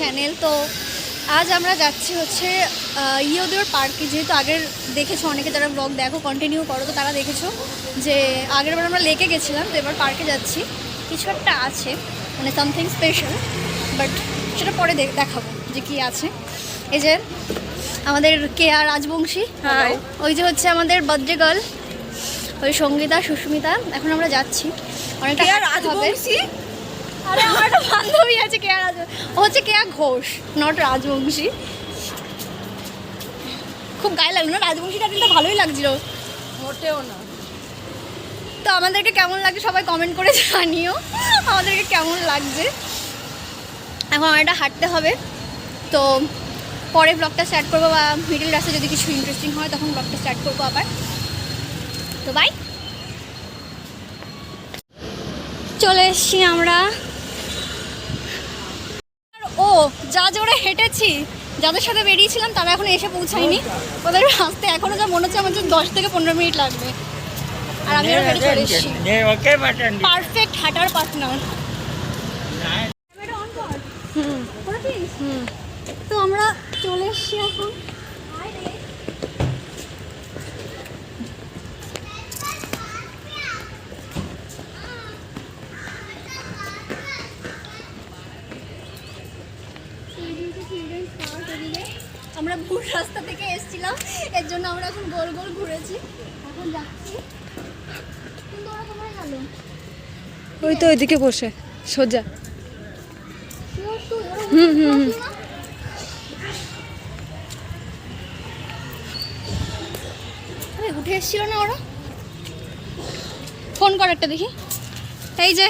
Channel তো আজ আমরা যাচ্ছি হচ্ছে ইয়োদিওর পার্কে যেহেতু আগের দেখেছ অনেকে যারা ব্লগ দেখো কন্টিনিউ করো তো তারা দেখেছ যে আগের বার আমরা লেকে গেছিলাম তো এবার পার্কে যাচ্ছি কিছু একটা আছে মানে সামথিং স্পেশাল বাট সেটা পরে দেখ- দেখাবো যে কি আছে এই যে আমাদের কে আর রাজবংশী. ওই যে হচ্ছে আমাদের বার্থডে গার্ল ওই সঙ্গীতা সুস্মিতা এখন আমরা যাচ্ছি অনেকটা। রাজবংশী? আরে আমার একটা বান্ধবী আছে কেয়া রাজ ও হচ্ছে কেয়া ঘোষ নট রাজবংশী। খুব গায়ে লাগল না? রাজবংশী টাইটেলটা ভালোই লাগছিল। মোটেও না। তো আমাদেরকে কেমন লাগছে সবাই কমেন্ট করে জানিও। আমাদেরকে কেমন লাগছে? এখন আমার এটা হাঁটতে হবে। তো পরে ব্লগটা স্টার্ট করব বা মিডিল রাস্তায় যদি কিছু ইন্টারেস্টিং হয় তখন ব্লগটা স্টার্ট করব আবার। তো বাই চলে এসছি আমরা। যা জোরে হেঁটেছি যাদের সাথে বেরিয়েছিলাম তারা এখনও এসে পৌঁছায়নি। ওদের আসতে এখনও যা মনে হচ্ছে আমার দশ থেকে পনেরো মিনিট লাগবে। আর আমি আরও হেঁটে চলে পারফেক্ট হাঁটার পার্টনার তো আমরা চলে এসছি এখন। আমরা ভুল রাস্তা থেকে এসেছিলাম এর জন্য আমরা এখন গোল গোল ঘুরেছি। এখন যাচ্ছি। কিন্তু ওরা কোথায় গেল? ওই তো ওইদিকে বসে সোজা। হুম হুম হুম। উঠে এসেছিল না ওরা? ফোন কর একটা দেখি। এই যে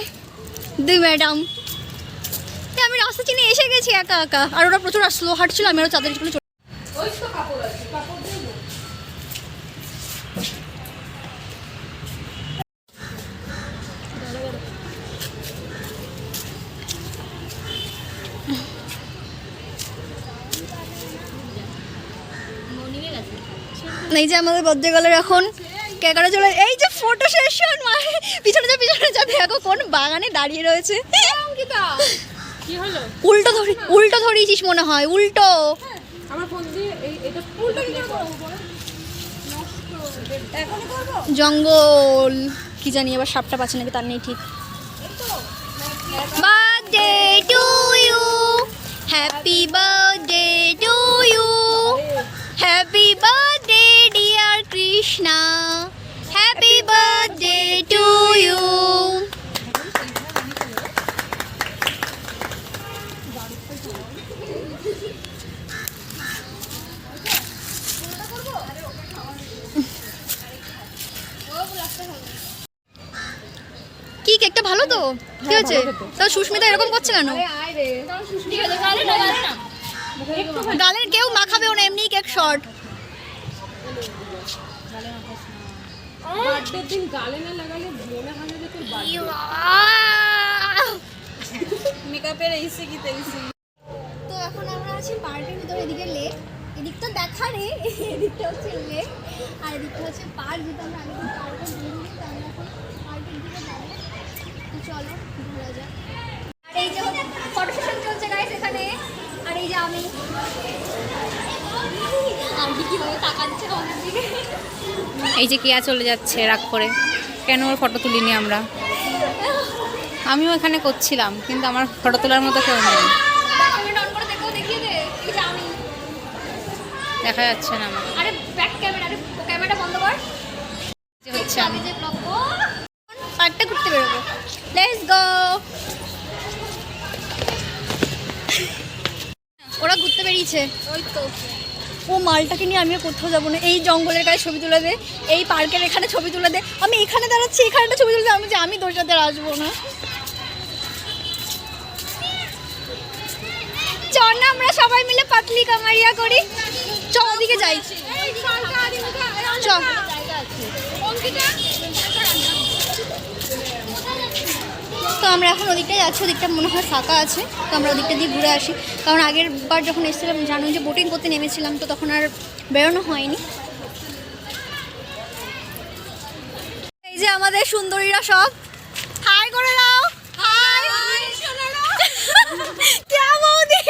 দুই ম্যাডাম। আমি রাস্তা চিনে এসে গেছি একা একা। আর ওরা প্রচুর স্লো হাঁটছিল আমি আরও চাঁদের চলে এই যে আমাদের বদ্রগলের এখন। ক্যাকারা চলে এই যে ফটো সেশন মানে পিছনে যা পিছনে যা দেখো কোন বাগানে দাঁড়িয়ে রয়েছে। উল্টো ধরি উল্টো ধরিয়েছিস মনে হয় উল্টো। আমার ফোন দিয়ে এটা উল্টো কি করব এখনই করব জঙ্গল। কি জানি আবার সাপটা পাচ্ছে নাকি, তার নেই ঠিক। Birthday you happy you happy Krishna happy birthday to you কি কেকটা ভালো তো? কি হচ্ছে তা সুস্মিতা এরকম করছে কেন? গালের কেউ মাখাবেও না এমনি কেক শর্ট। হয় মেকআপের কি তো এখন আমরা আছি পার্কের ভিতরে এদিকে লেক এদিকটা দেখারে এদিকটা হচ্ছে লেক আর এদিকটা হচ্ছে পার্ক যেটা আমরা আগে পার্কে ঘুরি তো আমরা এখন পার্কের দিকে যাব। চলো ঘোরা যাক আর এই যে ফটো সেশন চলছে গাইস এখানে। আর এই যে আমি। আর কি কীভাবে তাকাচ্ছে আমাদের দিকে। এই যে কেয়া চলে যাচ্ছে রাগ করে কেন ওর ফটো তুলিনি আমরা? আমিও এখানে করছিলাম কিন্তু আমার ফটো তোলার মতো কেউ নেই। দেখো যাচ্ছে না আমার। আরে ব্যাক ক্যামেরা ক্যামেরাটা বন্ধ কর। যে হচ্ছে আমি। আমি যে ওই তো ও মালটাকে নিয়ে আমিও কোথাও যাব না। এই জঙ্গলের গায়ে ছবি তুলে দে এই পার্কের এখানে ছবি তুলে দে। আমি এখানে দাঁড়াচ্ছি এখানে একটা ছবি তুলে দে আমি যে আমি সাথে আসব না। চল না আমরা সবাই মিলে পাতলি কামারিয়া করি। চল ওদিকে যাই। চল তো আমরা এখন ওদিকটাই যাচ্ছি ওদিকটা মনে হয় ফাঁকা আছে তো আমরা ওদিকটা দিয়ে ঘুরে আসি। কারণ আগের বার যখন এসেছিলাম জানো যে বোটিং করতে নেমেছিলাম তো তখন আর বেরোনো হয়নি। এই যে আমাদের সুন্দরীরা সব। হাই করে দাও। হাই বৌদি?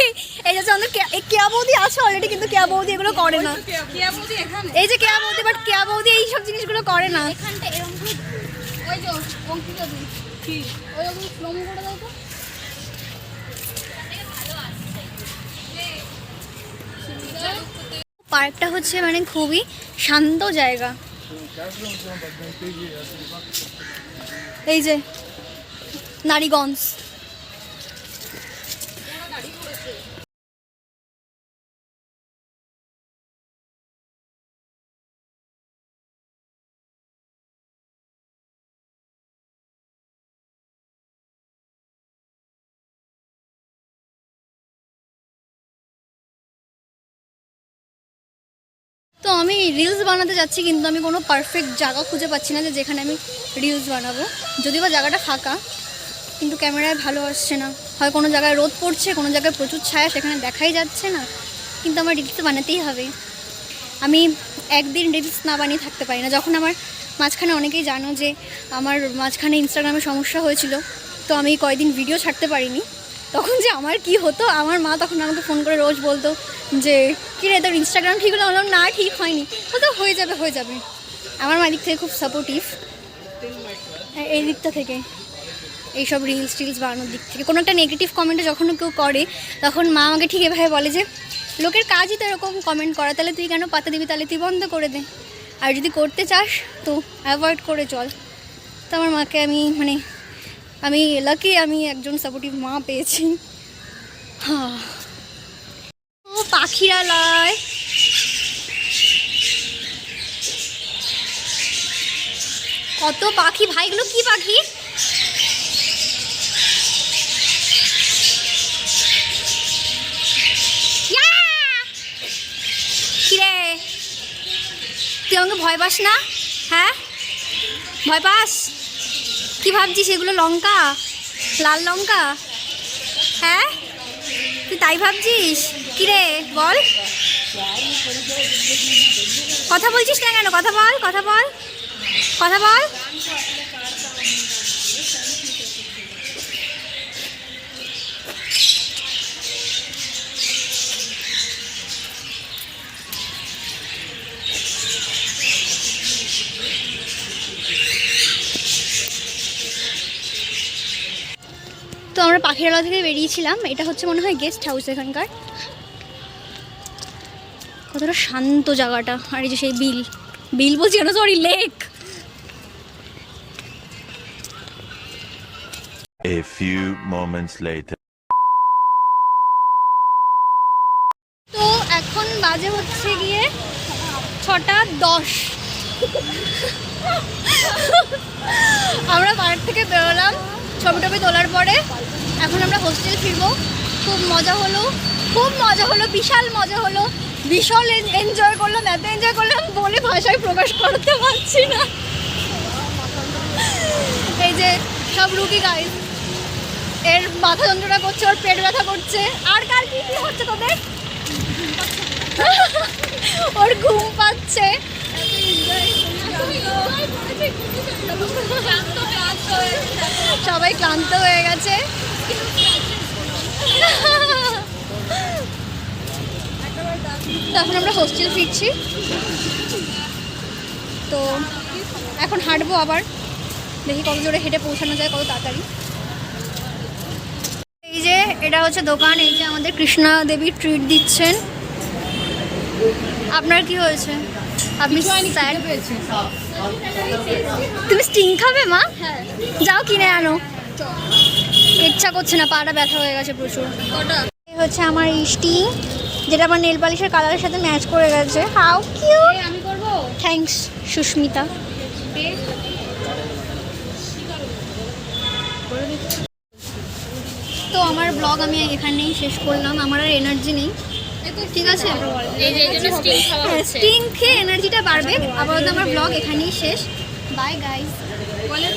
এই যে আমাদের কে- এই কেয়া বৌদি আছে অলরেডি কিন্তু কেয়া বৌদি এগুলো করে না। কেয়া বৌদি এখানে। এই যে কেয়া বৌদি বাট কেয়া বৌদি এই সব জিনিসগুলো করে না। এখানটা এরকম ওই যে অঙ্কিতা পার্কটা হচ্ছে মানে খুবই শান্ত জায়গা। এই যে নারীগঞ্জ। আমি রিলস বানাতে যাচ্ছি, কিন্তু আমি কোনো পারফেক্ট জায়গা খুঁজে পাচ্ছি না যে যেখানে আমি রিলস বানাবো। যদিও বা জায়গাটা ফাঁকা, কিন্তু ক্যামেরায় ভালো আসছে না। হয় কোনো জায়গায় রোদ পড়ছে, কোনো জায়গায় প্রচুর ছায়া, সেখানে দেখাই যাচ্ছে না। কিন্তু আমার রিলস বানাতেই হবে। আমি একদিন রিলস না বানিয়ে থাকতে পারি না। যখন আমার মাঝখানে অনেকেই জানো যে আমার মাঝখানে ইনস্টাগ্রামে সমস্যা হয়েছিল, তো আমি কয়দিন ভিডিও ছাড়তে পারিনি। তখন যে আমার কি হতো আমার মা তখন আমাকে ফোন করে রোজ বলতো যে কী রে তোর ইনস্টাগ্রাম ঠিক হলো? বললাম, না ঠিক হয়নি। বলতো হয়ে যাবে হয়ে যাবে। আমার মা দিক থেকে খুব সাপোর্টিভ এই দিকটা থেকে। এইসব রিলস টিলস বানানোর দিক থেকে। কোনো একটা নেগেটিভ কমেন্টে যখন কেউ করে তখন মা আমাকে ঠিক এভাবে বলে যে লোকের কাজই তো এরকম কমেন্ট করা। তাহলে তুই কেন পাতা দিবি? তাহলে তুই বন্ধ করে দে। আর যদি করতে চাস তো অ্যাভয়েড করে চল। তো আমার মাকে আমি মানে আমি লাকি আমি একজন সাপোর্টিভ মা পেয়েছি। হ্যাঁ। ও পাখিরালয় কত পাখি ভাইগুলো কি পাখি? তুই আমাকে ভয় পাস না? হ্যাঁ? ভয় পাস? কি ভাবছিস, এগুলো লঙ্কা? লাল লঙ্কা? হ্যাঁ? তুই তাই ভাবছিস? কিরে, বল। কথা বলছিস না কেন? কথা বল কথা বল। কথা বল। পাখিরালয় থেকে বেরিয়েছিলাম এটা হচ্ছে মনে হয় গেস্ট হাউস এখানকার। কতটা শান্ত জায়গাটা আর এই যে সেই বিল বিল বলছি কেন? Sorry lake A few moments later. তো এখন বাজে হচ্ছে গিয়ে ছটা দশ। আমরা পার্ক থেকে বেরোলাম। ছবি টবি তোলার পরে এখন আমরা হোস্টেল ফিরবো। খুব মজা হলো খুব মজা হলো বিশাল মজা হলো। বিশাল এনজয় করলাম এত এনজয় করলাম বলে ভাষায় প্রকাশ করতে পারছি না। এই যে সব রুগী গাইজ এর মাথা যন্ত্রণা করছে ওর পেট ব্যথা করছে। আর কার কি কি হচ্ছে তোদের? ওর ঘুম পাচ্ছে। সবাই ক্লান্ত হয়ে গেছে। তখন আমরা হোস্টেল ফিরছি। তো এখন হাঁটবো আবার। দেখি কত জোরে হেঁটে পৌঁছানো যায় কত তাড়াতাড়ি। এই যে এটা হচ্ছে দোকান এই যে আমাদের কৃষ্ণা দেবী ট্রিট দিচ্ছেন। আপনার কি হয়েছে? আপনি sad? তুমি স্টিং খাবে মা? যাও কিনে আনো। ইচ্ছা করছে না পাটা ব্যথা হয়ে গেছে প্রচুর। হচ্ছে আমার স্টিং যেটা আমার নেল পালিশের কালারের সাথে ম্যাচ করে গেছে। হাউ কিউ আমি করব? থ্যাঙ্কস সুস্মিতা। তো আমার ব্লগ আমি এখানেই শেষ করলাম। আমার আর এনার্জি নেই। ঠিক আছে? স্টিং খাওয়া খেয়ে এনার্জিটা বাড়বে। আপাতত আমার ব্লগ এখানেই শেষ। বাই গাইস বলে